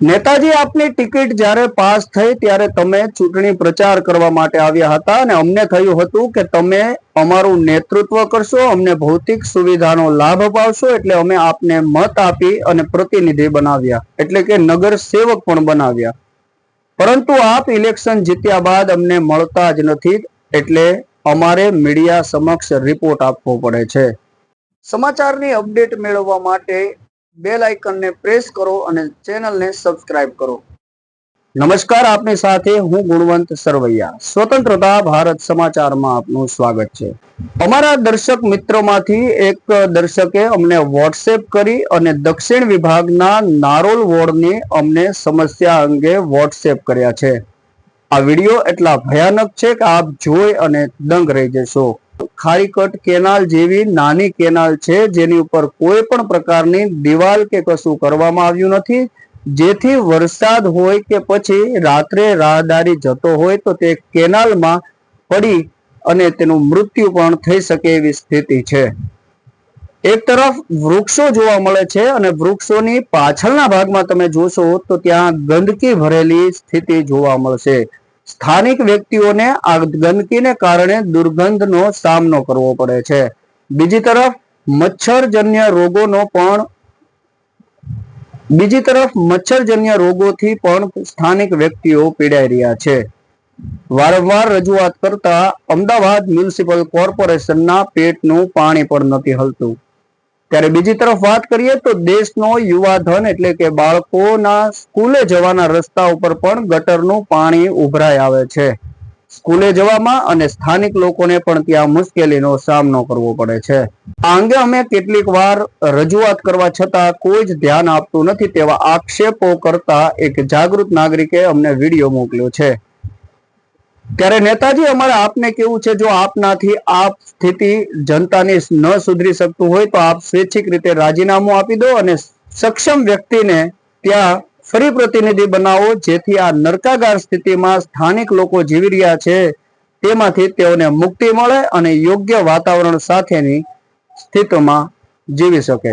નેતાજી, આપની ટિકિટ જ્યારે પાસ થઈ ત્યારે તમે ચૂંટણી પ્રચાર કરવા માટે આવ્યા હતા અને અમને થયું હતું કે તમે અમારું નેતૃત્વ કરશો, અમને ભૌતિક સુવિધાનો લાભ અપાવશો એટલે અમે આપને મત આપી અને પ્રતિનિધિ બનાવ્યા. એટલે કે નગર સેવક પણ બનાવ્યા. પરંતુ આપ ઇલેક્શન જીત્યા બાદ અમને મળતા જ નથી એટલે અમારે મીડિયા સમક્ષ રિપોર્ટ આપવો પડે છે. સમાચારની અપડેટ મેળવવા માટે બેલ આઇકનને પ્રેસ કરો અને ચેનલને સબસ્ક્રાઇબ કરો. નમસ્કાર, આપની સાથે હું ગુણવંત સરવૈયા. સ્વતંત્રતા ભારત સમાચારમાં આપનું સ્વાગત છે. અમારા દર્શક મિત્રોમાંથી એક દર્શકે અમને વોટ્સએપ કરી અને દક્ષિણ વિભાગના નારોલ વોર્ડની અમને સમસ્યા અંગે વોટ્સએપ કર્યા છે. આ વીડિયો એટલા ભયાનક છે કે આપ જોઈ અને દંગ રહી જશો. ખારીકટ કેનાલ જેવી નાની કેનાલ છે, જેની ઉપર કોઈ પણ પ્રકારની દિવાલ કે કશું કરવામાં આવ્યું નથી. જેથી વરસાદ હોય કે પછી રાત્રે રાહદારી જતો હોય તો તે કેનાલમાં પડી અને તેનું મૃત્યુ પણ થઈ શકે એવી સ્થિતિ છે. એક તરફ વૃક્ષો જોવા મળે છે અને વૃક્ષોની પાછળના ભાગમાં તમે જોશો તો ત્યાં ગંદકી ભરેલી સ્થિતિ જોવા મળશે. સ્થાનિક વ્યક્તિઓને આ ગંદકીને કારણે દુર્ગંધનો સામનો કરવો પડે છે. બીજી તરફ, મચ્છરજન્ય રોગોનો પણ બીજી તરફ, મચ્છરજન્ય રોગોથી પણ સ્થાનિક વ્યક્તિઓ પીડાઈ રહ્યા છે. વારંવાર રજૂઆત કરતા અમદાવાદ મ્યુનિસિપલ કોર્પોરેશનના પેટનું પાણી પણ નથી હલતું. ત્યારે બીજી તરફ વાત કરીએ તો દેશનો યુવા ધન એટલે કે બાળકોના સ્કૂલે જવાના રસ્તા ઉપર પણ ગટરનું પાણી ઉભરાઈ આવે છે. સ્કૂલે જવામાં અને સ્થાનિક લોકોને પણ ત્યાં મુશ્કેલીનો સામનો કરવો પડે છે. આ અંગે અમે કેટલીક વાર રજૂઆત કરવા છતાં કોઈ જ ધ્યાન આપતું નથી તેવા આક્ષેપો કરતા એક જાગૃત નાગરિકે અમને વીડિયો મોકલ્યો છે. ત્યારે નેતાજી, અમારે આપને કેવું છે, જો આપનાથી આપ સ્થિતિ જનતાની ન સુધરી શકતું હોય, તો આપ સ્વૈચ્છિક રીતે રાજીનામું આપી દો અને સક્ષમ વ્યક્તિને ત્યાં ફરી પ્રતિનિધિ બનાવો, જેથી આ નરકાગાર સ્થિતિમાં સ્થાનિક લોકો જીવી રહ્યા છે. તેમાંથી તેઓને મુક્તિ મળે અને યોગ્ય વાતાવરણ સાથેની સ્થિતિમાં જીવી શકે.